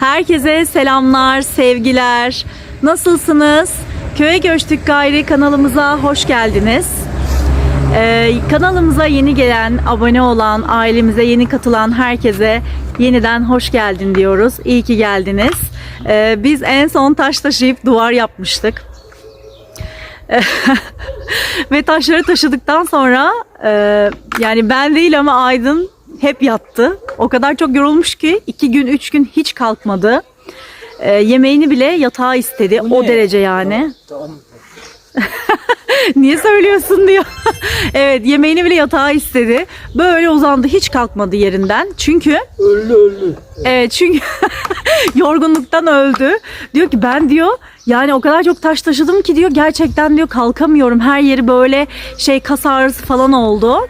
Herkese selamlar, sevgiler. Nasılsınız? Köye Göçtük Gayri kanalımıza hoş geldiniz. Ee, kanalımıza yeni gelen, abone olan, ailemize yeni katılan herkese yeniden hoş geldin diyoruz. İyi ki geldiniz. Ee, biz en son taş taşıyıp duvar yapmıştık. Ve taşları taşıdıktan sonra e, yani ben değil ama Aydın hep yattı. O kadar çok yorulmuş ki iki gün üç gün hiç kalkmadı. E, yemeğini bile yatağa istedi. O derece yani. Niye söylüyorsun diyor. evet yemeğini bile yatağa istedi. Böyle uzandı hiç kalkmadı yerinden. Çünkü Öldü öldü. Evet çünkü yorgunluktan öldü. Diyor ki ben diyor yani o kadar çok taş taşıdım ki diyor gerçekten diyor kalkamıyorum. Her yeri böyle şey kas ağrısı falan oldu.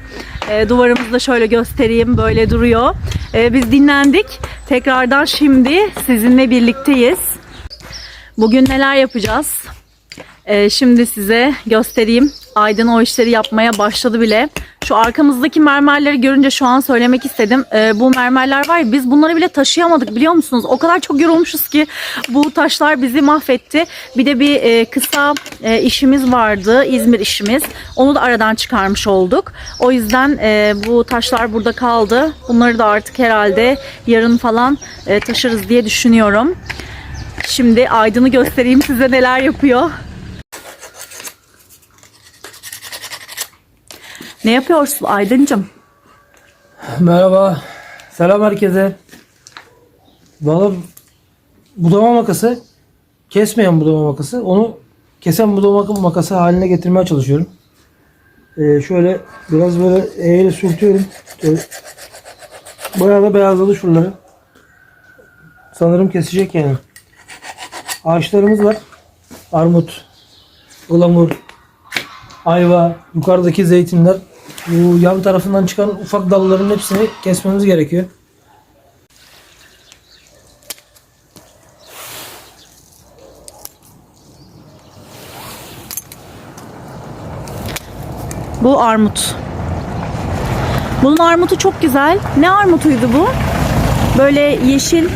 E, duvarımızı da şöyle göstereyim böyle duruyor. E, biz dinlendik. Tekrardan şimdi sizinle birlikteyiz. Bugün neler yapacağız? Ee, şimdi size göstereyim. Aydın o işleri yapmaya başladı bile. Şu arkamızdaki mermerleri görünce şu an söylemek istedim. Ee, bu mermerler var ya biz bunları bile taşıyamadık biliyor musunuz? O kadar çok yorulmuşuz ki bu taşlar bizi mahvetti. Bir de bir e, kısa e, işimiz vardı. İzmir işimiz. Onu da aradan çıkarmış olduk. O yüzden e, bu taşlar burada kaldı. Bunları da artık herhalde yarın falan e, taşırız diye düşünüyorum. Şimdi Aydın'ı göstereyim size neler yapıyor. Ne yapıyorsun Aydıncım? Merhaba. Selam herkese. Valla budama makası kesmeyen budama makası onu kesen budama makası haline getirmeye çalışıyorum. Ee, şöyle biraz böyle eğri sürtüyorum. Şöyle. Bayağı da beyazladı şuraları. Sanırım kesecek yani. Ağaçlarımız var. Armut, ılamur, ayva, yukarıdaki zeytinler. Bu yan tarafından çıkan ufak dalların hepsini kesmemiz gerekiyor. Bu armut. Bunun armutu çok güzel. Ne armutuydu bu? Böyle yeşil,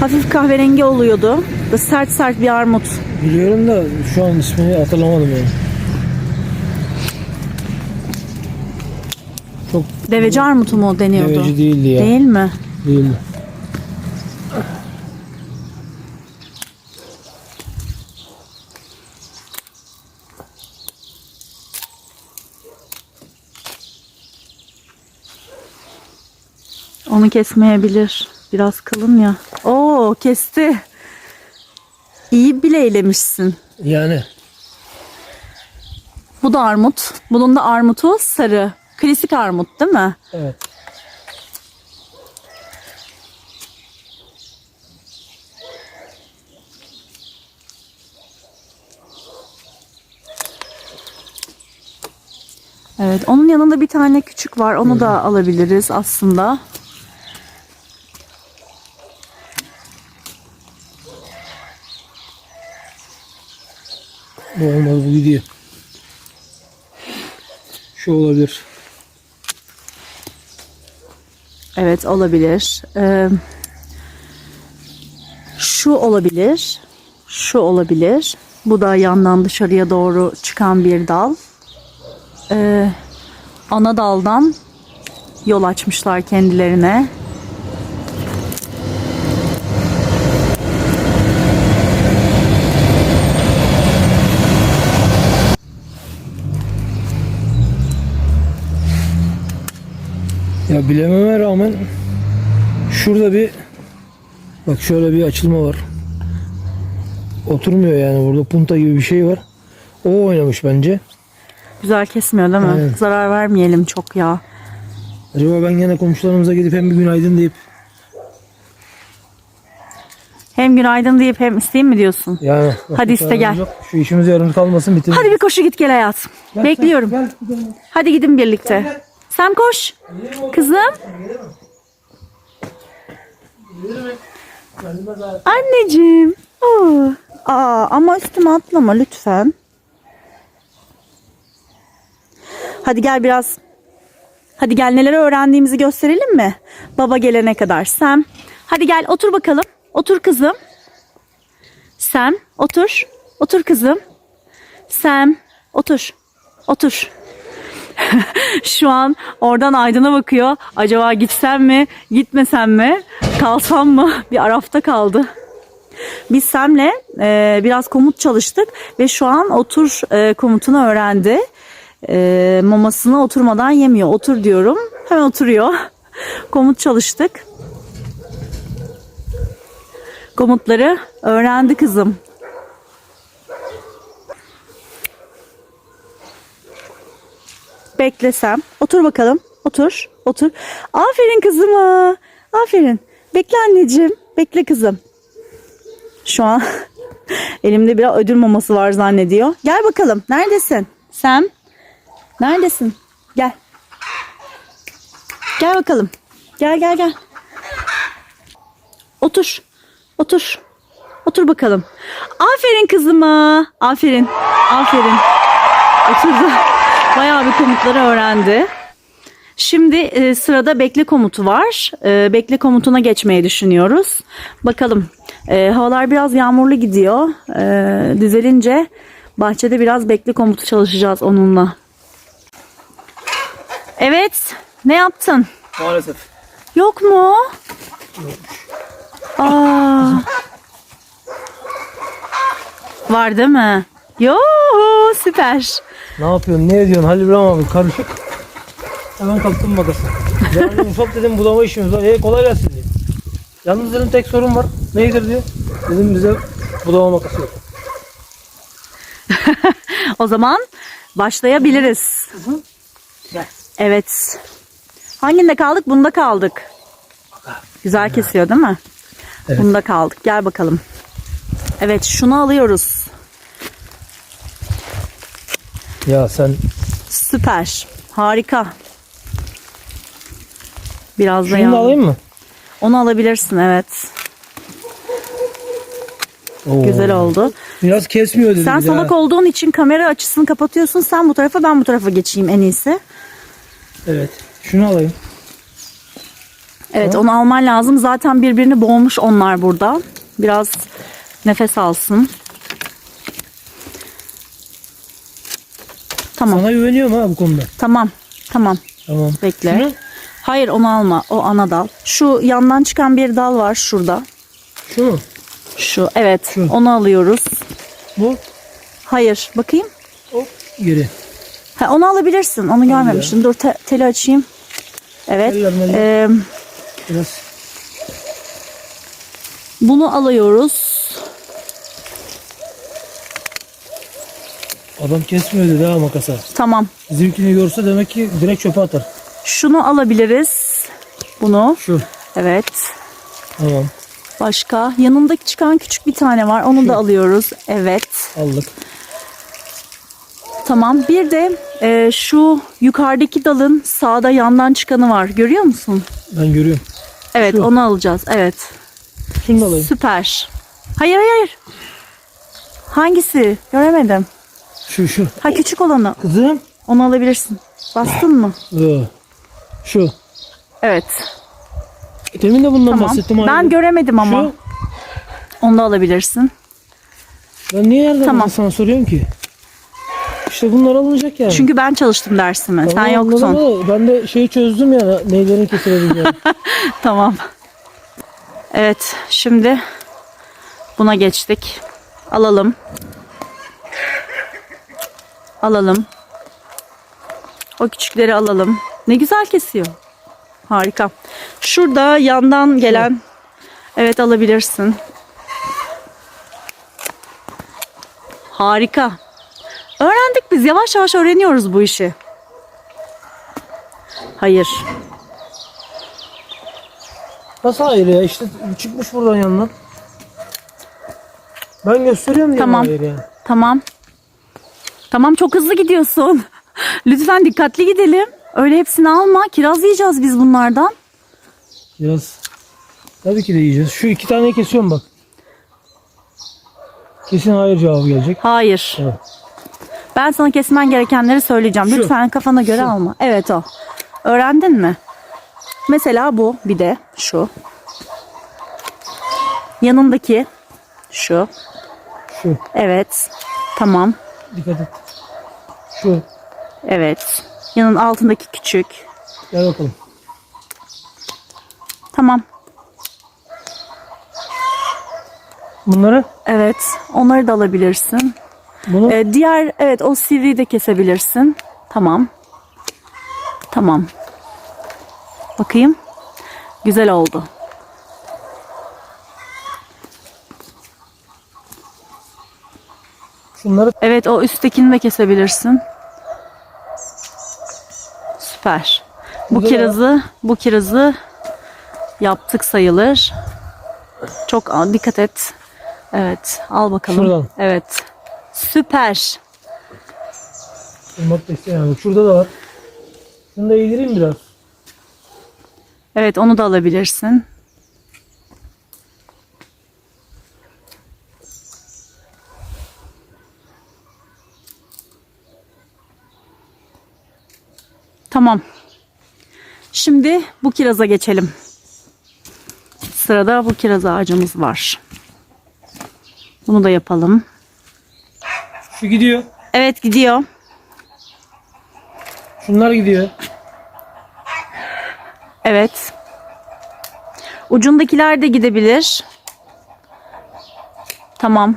hafif kahverengi oluyordu. Böyle sert sert bir armut. Biliyorum da şu an ismini hatırlamadım yani. Deveci armutu mu deniyordu? deveci değildi ya. Değil mi? Değildi. Onu kesmeyebilir. Biraz kalın ya. Oo kesti. İyi bile eylemişsin. Yani Bu da armut. Bunun da armutu sarı. Klasik armut değil mi? evet. Evet. Onun yanında bir tane küçük var. Onu da alabiliriz aslında. Bu olmaz bu gidiyor. Şu olabilir. Evet olabilir. Ee, şu olabilir. Şu olabilir. Bu da yandan dışarıya doğru çıkan bir dal. Ee, ana daldan yol açmışlar kendilerine. Ya bilememe rağmen şurada bir bak şöyle bir açılma var. Oturmuyor yani burada punta gibi bir şey var. O oynamış bence. Güzel kesmiyor değil mi? Aynen. Zarar vermeyelim çok ya. Acaba ben gene komşularımıza gidip hem bir günaydın deyip Hem günaydın deyip hem isteyeyim mi diyorsun? yani Hadi iste gel. yok. Şu işimiz yarım kalmasın bitir. Hadi bir koşu git gel hayatım. Gel, Bekliyorum. Gel, gel, gidelim. Hadi gidin birlikte. Sen koş. Kızım. Anneciğim. Oo. Aa, ama üstüme atlama lütfen. Hadi gel biraz. Hadi gel neler öğrendiğimizi gösterelim mi? Baba gelene kadar. Sen. Hadi gel otur bakalım. otur kızım. Sam, otur. Otur kızım. Sam, otur. Otur. Şu an oradan Aydın'a bakıyor. Acaba gitsem mi, gitmesem mi, kalsam mı? Bir arafta kaldı. Biz Sam'le e, biraz komut çalıştık ve şu an otur e, komutunu öğrendi. E, mamasını oturmadan yemiyor. Otur diyorum. Hemen oturuyor. Komut çalıştık. Komutları öğrendi kızım. Beklesem. Otur bakalım. Otur. Otur. Aferin kızıma. Aferin. Bekle anneciğim. Bekle kızım. Şu an elimde biraz ödül maması var zannediyor. Gel bakalım. Neredesin? Sam. Neredesin? Gel. Gel bakalım. Gel gel gel. Otur. Otur. Otur bakalım. Aferin kızıma. Aferin. Aferin. Oturdu. Bayağı bir komutları öğrendi. Şimdi e, sırada bekle komutu var. E, bekle komutuna geçmeyi düşünüyoruz. Bakalım. E, havalar biraz yağmurlu gidiyor. E, düzelince bahçede biraz bekle komutu çalışacağız onunla. Evet. Ne yaptın? Maalesef. Yok mu? Aa. Var değil mi? Yo süper. Ne yapıyorsun? Ne ediyorsun? Halil İbrahim abi karışık. Hemen kalktım makası. Dedim ufak dedim bulama işimiz var. E kolay gelsin diye. Yalnız dedim tek sorun var. Neydir diyor. Dedim bize bulama makası yok. O zaman başlayabiliriz. Kızım. Gel. Evet. Hanginde kaldık? Bunda kaldık. Güzel kesiyor değil mi? Evet. Bunda kaldık. Gel bakalım. Evet şunu alıyoruz. Ya sen Süper. Harika. Biraz da şunu da yağ- alayım mı? Onu alabilirsin evet. Oo. Güzel oldu. Biraz kesmiyor dedi. Sen bir de salak ha. olduğun için kamera açısını kapatıyorsun. Sen bu tarafa ben bu tarafa geçeyim en iyisi. Evet. Şunu alayım. Evet onu alman lazım. Zaten birbirini boğmuş onlar burada. Biraz nefes alsın. Tamam. Sana güveniyorum ha bu konuda. Tamam. Tamam. Tamam. Bekle. Şunu? Hayır onu alma. O ana dal. Şu yandan çıkan bir dal var şurada. Şu mu? Şu. Evet. Şu. Onu alıyoruz. Bu. Hayır. Bakayım. Hop. Geri. Ha, onu alabilirsin. Onu görmemiştim. Dur te- teli açayım. Evet. Eller, eller. Ee, Biraz. bunu alıyoruz. Adam kesmiyor dedi ha makasa. Tamam. Bizimkini görse demek ki direkt çöpe atar. Şunu alabiliriz. Bunu. Şu. Evet. Tamam. Başka. Yanındaki çıkan küçük bir tane var. Onu da alıyoruz. Evet. Aldık. Tamam. Bir de e, şu yukarıdaki dalın sağda yandan çıkanı var. Görüyor musun? Ben görüyorum. Evet Şu. onu alacağız. Evet. Şunu da alayım. Süper. Hayır hayır. Hangisi? Göremedim. Şu şu. Ha küçük olanı. Kızım. Onu alabilirsin. Bastın mı? Yo. Şu. Evet. Demin de bundan Tamam. bahsettim. Ben abi. göremedim ama. Şu. Onu da alabilirsin. Ben niye yerden Tamam. sana soruyorum ki? İşte bunlar alınacak yani. Çünkü ben çalıştım dersimi. Sen Tamam, yoktun. anladım Ben de şeyi çözdüm ya. Neylerin kesilebileceğini. Tamam. Evet, şimdi buna geçtik. Alalım. Alalım. O küçükleri alalım. Ne güzel kesiyor. Harika. Şurada yandan gelen Evet alabilirsin. Harika. Öğrendik biz. Yavaş yavaş öğreniyoruz bu işi. Hayır. Nasıl hayır ya? İşte çıkmış buradan yanından. Ben gösteriyorum diye Tamam. hayır yani. Tamam. Tamam çok hızlı gidiyorsun. Lütfen dikkatli gidelim. Öyle hepsini alma. Kiraz yiyeceğiz biz bunlardan. Biraz. Tabii ki de yiyeceğiz. Şu iki taneyi kesiyorum bak. Kesin hayır cevabı gelecek. Hayır. Evet. Ben sana kesmen gerekenleri söyleyeceğim. Şu. Lütfen kafana göre Şu. alma. Evet o. Öğrendin mi? Mesela bu bir de şu. Yanındaki şu. Şu. Evet. Tamam. Dikkat et. Şu. Evet. Yanın altındaki küçük. Gel bakalım. Tamam. Bunları Evet. Onları da alabilirsin. bunu Ee, diğer evet o sivriyi de kesebilirsin. Tamam. Tamam. Bakayım. Güzel oldu. Şunları Evet o üsttekini de kesebilirsin. Süper. Bu Güzel. kirazı bu kirazı yaptık sayılır. Çok al, dikkat et. Evet, al bakalım. Şuradan. Evet. Süper. Bulmak da istemiyorum. Şurada da var. Şunu da yedireyim biraz. Evet, onu da alabilirsin. Tamam. Şimdi bu kiraza geçelim. Sırada bu kiraz ağacımız var. Bunu da yapalım. Şu gidiyor. Evet gidiyor. Şunlar gidiyor. Evet. Ucundakiler de gidebilir. Tamam.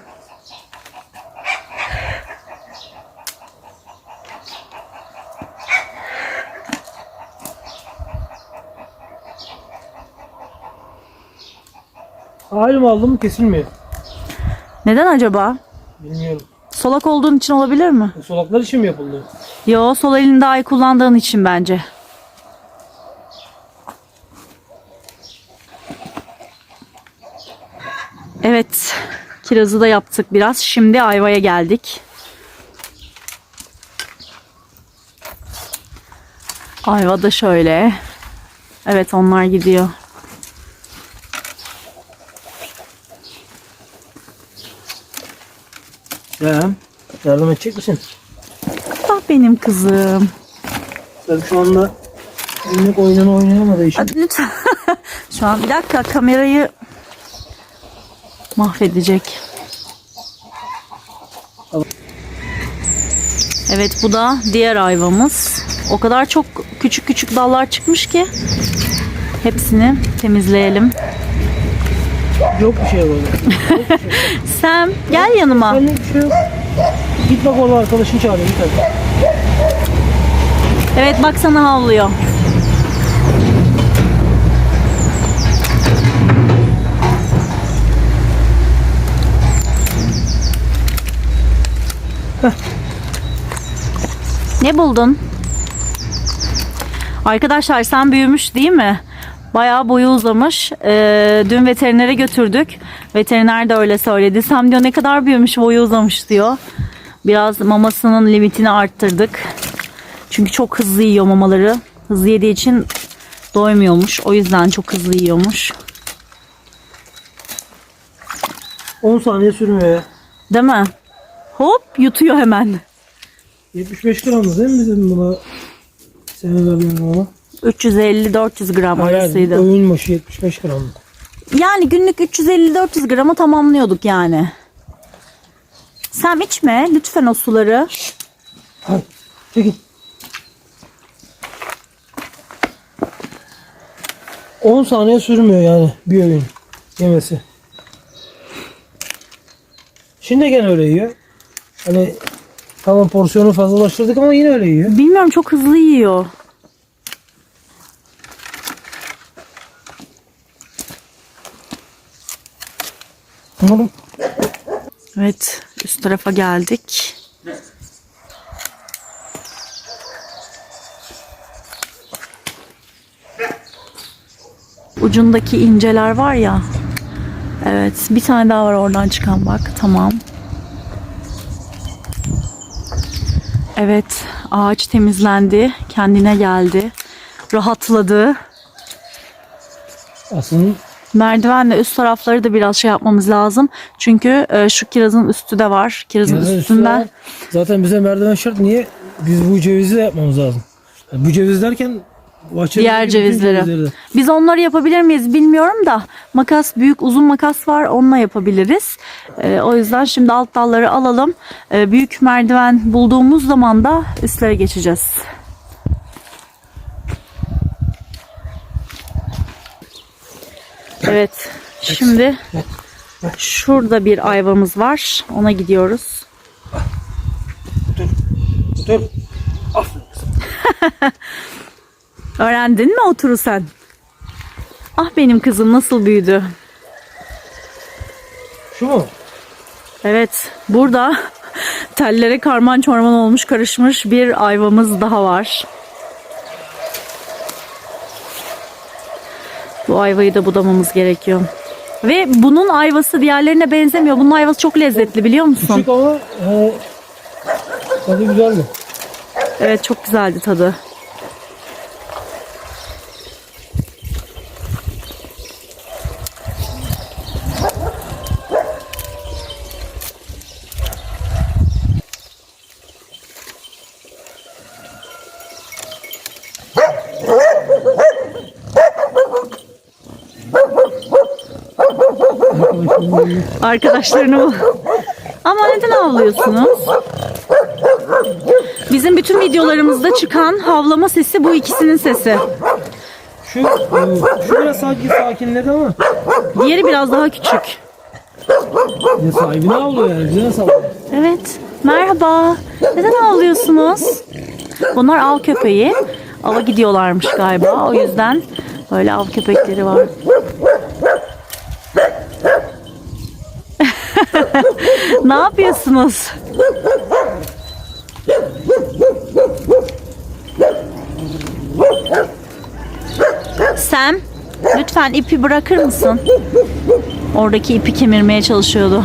Ayrı mı aldım kesilmiyor. Neden acaba? Bilmiyorum. Solak olduğun için olabilir mi? Bu solaklar için mi yapıldı? Yo, sol elini daha iyi kullandığın için bence. Evet, kirazı da yaptık biraz. Şimdi ayvaya geldik. Ayva da şöyle. Evet, onlar gidiyor. Sen yardım edecek misin? Ah benim kızım. Sen şu anda günlük oyununu oynayamadığı için. Hadi lütfen. Şu an bir dakika kamerayı mahvedecek. Evet bu da diğer ayvamız. O kadar çok küçük küçük dallar çıkmış ki hepsini temizleyelim. Yok bir şey böyle. Sam gel yanıma. Bir şey yok. Git bak orada arkadaşını çağırıyor. Git hadi. Evet baksana havlıyor. Ne buldun? Arkadaşlar sen büyümüş değil mi? Bayağı boyu uzamış. Ee, dün veterinere götürdük. Veteriner de öyle söyledi. Sam diyor ne kadar büyümüş boyu uzamış diyor. Biraz mamasının limitini arttırdık. Çünkü çok hızlı yiyor mamaları. Hızlı yediği için doymuyormuş. O yüzden çok hızlı yiyormuş. 10 saniye sürmüyor ya. Değil mi? Hop yutuyor hemen. 75 gramdı değil mi bizim buna? Senin verdiğin ona. 350-400 gram arasıydı. oyun başı 75 gram. Yani günlük 350-400 grama tamamlıyorduk yani. Sen içme lütfen o suları. Hadi çekil. 10 saniye sürmüyor yani bir öğün yemesi. Şimdi gene öyle yiyor. Hani tamam porsiyonu fazlalaştırdık ama yine öyle yiyor. Bilmiyorum çok hızlı yiyor. Umarım Evet üst tarafa geldik. Ucundaki inceler var ya. Evet bir tane daha var oradan çıkan bak tamam. Evet ağaç temizlendi kendine geldi rahatladı. aslında Merdivenle üst tarafları da biraz şey yapmamız lazım. Çünkü e, şu kirazın üstü de var. Kirazın Kirazın üstü üstünden var. Zaten bize merdiven şart. Niye? Biz bu cevizi de yapmamız lazım. Yani bu ceviz derken Bahçedeki Diğer bütün cevizleri. de. Biz onları yapabilir miyiz bilmiyorum da makas büyük uzun makas var onunla yapabiliriz. Ee, o yüzden şimdi alt dalları alalım. Ee, büyük merdiven bulduğumuz zaman da üstlere geçeceğiz. Evet şimdi şurada bir ayvamız var ona gidiyoruz. Dur. Aferin. Öğrendin mi oturu sen? Ah benim kızım nasıl büyüdü. Şu mu? Evet, burada tellere karman çorman olmuş karışmış bir ayvamız daha var. Bu ayvayı da budamamız gerekiyor. Ve bunun ayvası diğerlerine benzemiyor. Bunun ayvası çok lezzetli biliyor musun? Küçük ama e, tadı güzeldi. Evet çok güzeldi tadı. Arkadaşlarını. Ama neden havlıyorsunuz? Bizim bütün videolarımızda çıkan havlama sesi bu ikisinin sesi. Şu, e, şu biraz sakin sakinledi ama Diğeri biraz daha küçük. ya sahibine avlıyor yani. Bize nasıl avlıyor? Evet. Merhaba. Neden havlıyorsunuz? Bunlar av köpeği. Ava gidiyorlarmış galiba. O yüzden böyle av köpekleri var. Ne yapıyorsunuz? Sam, lütfen ipi bırakır mısın? Oradaki ipi kemirmeye çalışıyordu.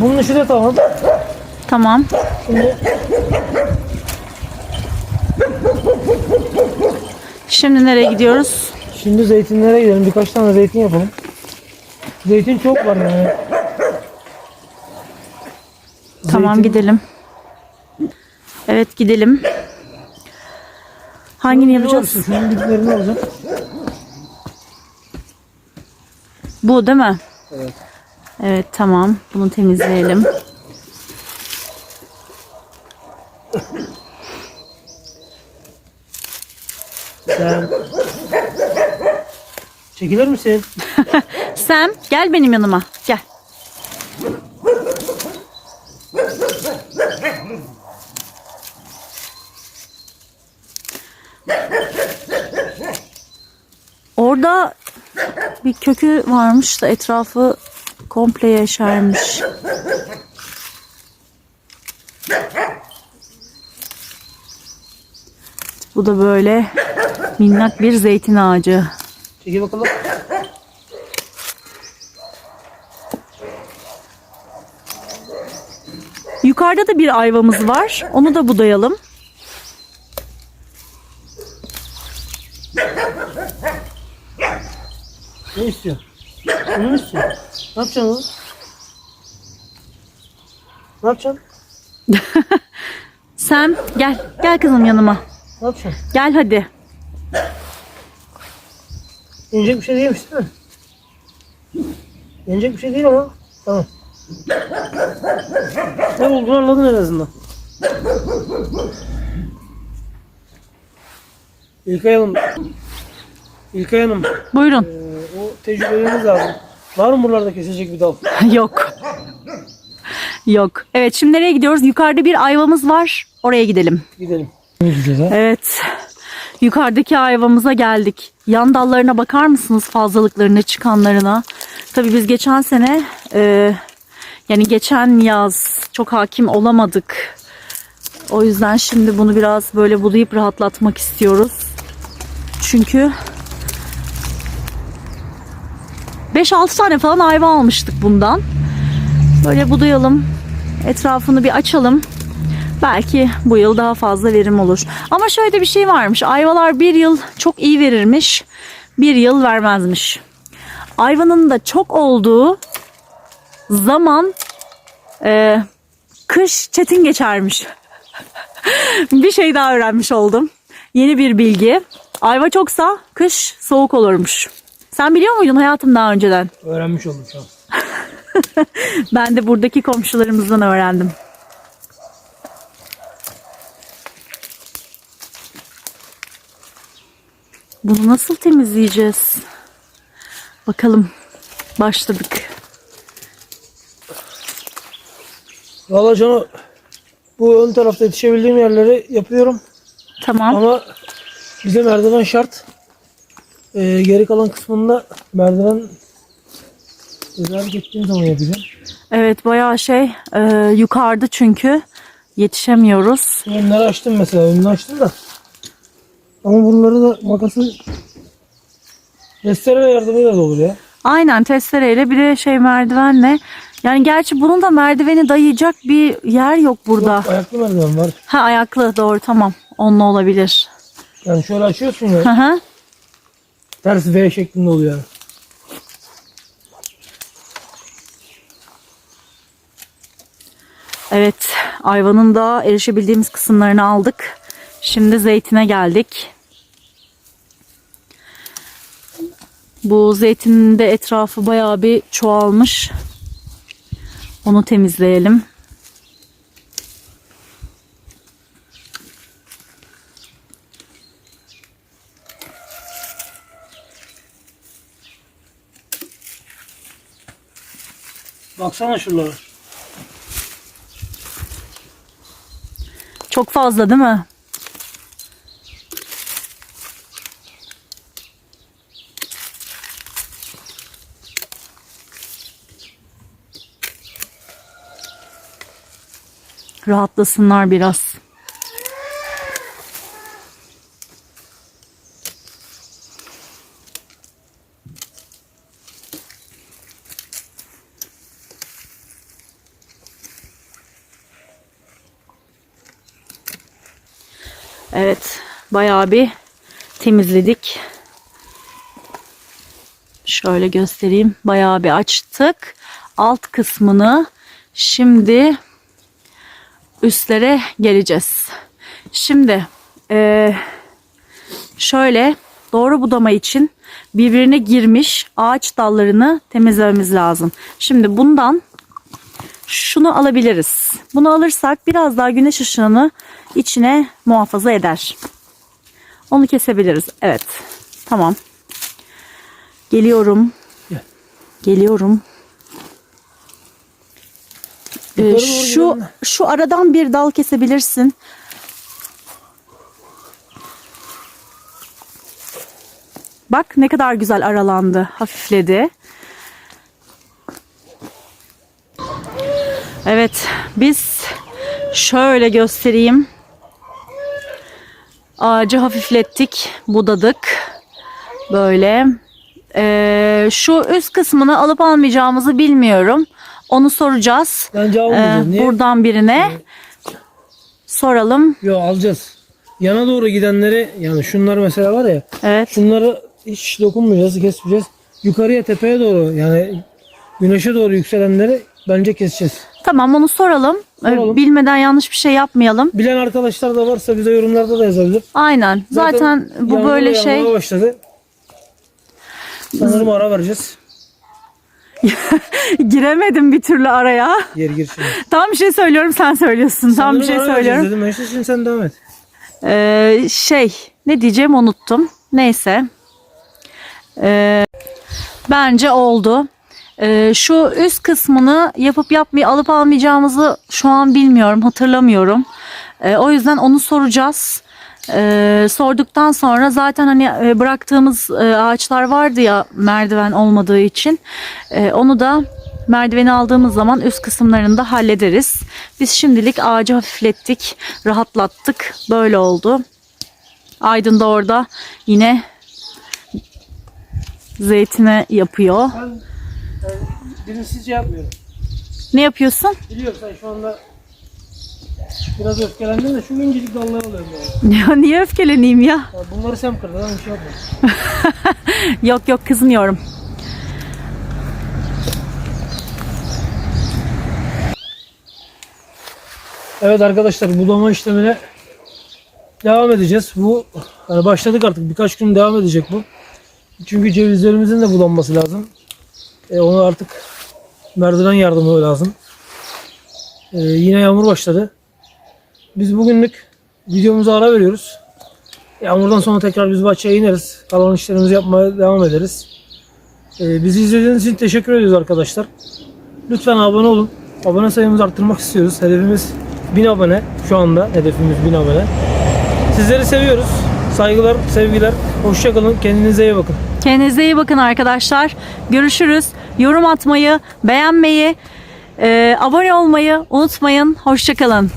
Bunun işi de tamam. Tamam. Şimdi Şimdi nereye gidiyoruz? Şimdi zeytinlere gidelim. Birkaç tane zeytin yapalım. Zeytin çok var yani. Tamam Zeytin- gidelim. Evet gidelim. Hangini yapacağız? Olsun, Şunun diplerini alacağım. Bu değil mi? Evet. Evet tamam. Bunu temizleyelim. Sen... Çekilir misin? Sam gel benim yanıma. Gel. Orada bir kökü varmış da etrafı komple yeşermiş. Bu da böyle minnak bir zeytin ağacı. Çekil bakalım. Yukarıda da bir ayvamız var. Onu da budayalım. Ne istiyorsun? Bunu mu istiyorsun? Ne yapacaksın oğlum? Ne yapacaksın? Sen gel. Gel kızım yanıma. Ne yapacaksın? Gel hadi. Yenecek bir şey değilmiş değil mi? Yenecek bir şey değil ama. Tamam. Ne olduğunu anladın en azından. İlkay Hanım. İlkay Hanım. Buyurun. e, o tecrübeleriniz lazım. Var mı buralarda kesilecek bir dal? Yok. Yok. Evet şimdi nereye gidiyoruz? Yukarıda bir ayvamız var. Oraya gidelim. Gidelim. Ne gideceğiz ha? Evet. Yukarıdaki ayvamıza geldik. Yan dallarına bakar mısınız fazlalıklarına çıkanlarına? Tabii biz geçen sene e, yani geçen yaz çok hakim olamadık. O yüzden şimdi bunu biraz böyle budayıp rahatlatmak istiyoruz. Çünkü 5-6 tane falan ayva almıştık bundan. Böyle budayalım. Etrafını bir açalım. Belki bu yıl daha fazla verim olur. Ama şöyle bir şey varmış. Ayvalar bir yıl çok iyi verirmiş. Bir yıl vermezmiş. Ayvanın da çok olduğu zaman Ee, kış çetin geçermiş. bir şey daha öğrenmiş oldum. Yeni bir bilgi. Ayva çoksa kış soğuk olurmuş. Sen biliyor muydun hayatım daha önceden? Öğrenmiş oldum şu an. Ben de buradaki komşularımızdan öğrendim. Bunu nasıl temizleyeceğiz? Bakalım. Başladık. Valla Cano bu ön tarafta yetişebildiğim yerleri yapıyorum. Tamam. Ama bize merdiven şart. Ee, geri kalan kısmında merdiven tedarik ettiğim zaman yapacağım. Evet bayağı şey e, yukarıda çünkü yetişemiyoruz. Önleri açtım mesela. Önünü açtım da. Ama buraları da makası testere yardımıyla da olur ya. Aynen testereyle bir de şey merdivenle. Yani gerçi bunun da merdiveni dayayacak bir yer yok burada. Yok, ayaklı merdiven var. Ha ayaklı doğru tamam. Onunla olabilir. Yani şöyle açıyorsun Hı ya. hı. ters V şeklinde oluyor yani. Evet, ayvanın da erişebildiğimiz kısımlarını aldık. Şimdi zeytine geldik. Bu zeytinin de etrafı bayağı bir çoğalmış. Onu temizleyelim. Baksana şuralara. Çok fazla değil mi? Rahatlasınlar biraz. Evet, bayağı bir temizledik. Şöyle göstereyim. Bayağı bir açtık. Alt kısmını şimdi üstlere geleceğiz. Şimdi eee, şöyle doğru budama için birbirine girmiş ağaç dallarını temizlememiz lazım. Şimdi bundan şunu alabiliriz. Bunu alırsak biraz daha güneş ışığını içine muhafaza eder. Onu kesebiliriz. Evet. Tamam. Geliyorum. Gel. Geliyorum. Ee, şu şu aradan bir dal kesebilirsin. Bak ne kadar güzel aralandı, hafifledi. Evet, biz şöyle göstereyim. Ağacı hafiflettik, budadık. Böyle. Ee, şu üst kısmını alıp almayacağımızı bilmiyorum. Onu soracağız. Bence Ee, almayacağız. Niye? buradan birine soralım. Yo alacağız. Yana doğru gidenleri yani şunlar mesela var ya Evet. şunları hiç dokunmayacağız, kesmeyeceğiz. Yukarıya tepeye doğru yani güneşe doğru yükselenleri bence keseceğiz. Tamam onu soralım. Ee, Soralım. Bilmeden yanlış bir şey yapmayalım. Bilen arkadaşlar da varsa bize yorumlarda da yazabilir. Aynen. Zaten, bu yağmur böyle yağmaya şey başladı. Sanırım ara vereceğiz. giremedim bir türlü araya. Gir gir şimdi. Tam bir şey söylüyorum sen söylüyorsun. Tam bir şey söylüyorum. Dedim. Şimdi sen devam et. Ee, şey ne diyeceğimi unuttum. Neyse. Ee, bence oldu. Ee, şu üst kısmını yapıp yapmayı alıp almayacağımızı şu an bilmiyorum, hatırlamıyorum. Ee, o yüzden onu soracağız. Ee, sorduktan sonra zaten hani e, bıraktığımız e, ağaçlar vardı ya merdiven olmadığı için. Ee, onu da merdiveni aldığımız zaman üst kısımlarını da hallederiz. Biz şimdilik ağacı hafiflettik, rahatlattık. Böyle oldu. Aydın da orada yine zeytine yapıyor. Ben yani, bilinçsizce yapmıyorum. Ne yapıyorsun? Biliyorum sen şu anda biraz öfkelendin de şu incecik dalları alıyorum yani. Ya niye öfkeleneyim ya? Ya Bunları sen kırdın ben bir şey yapmadım. Yok yok kızmıyorum. Evet arkadaşlar bulama işlemine devam edeceğiz. Bu yani başladık artık birkaç gün devam edecek bu. Çünkü cevizlerimizin de bulanması lazım. E, onu artık merdiven yardımı lazım. E, yine yağmur başladı. Biz bugünlük videomuza ara veriyoruz. Yağmurdan sonra tekrar biz bahçeye ineriz. Kalan işlerimizi yapmaya devam ederiz. E, bizi izlediğiniz için teşekkür ediyoruz arkadaşlar. Lütfen abone olun. Abone sayımızı arttırmak istiyoruz. Hedefimiz 1000 abone. Şu anda hedefimiz 1000 abone. Sizleri seviyoruz. Saygılar, sevgiler. Hoşçakalın. Kendinize iyi bakın. Kendinize iyi bakın arkadaşlar. Görüşürüz. Yorum atmayı, beğenmeyi, e, abone olmayı unutmayın. Hoşçakalın.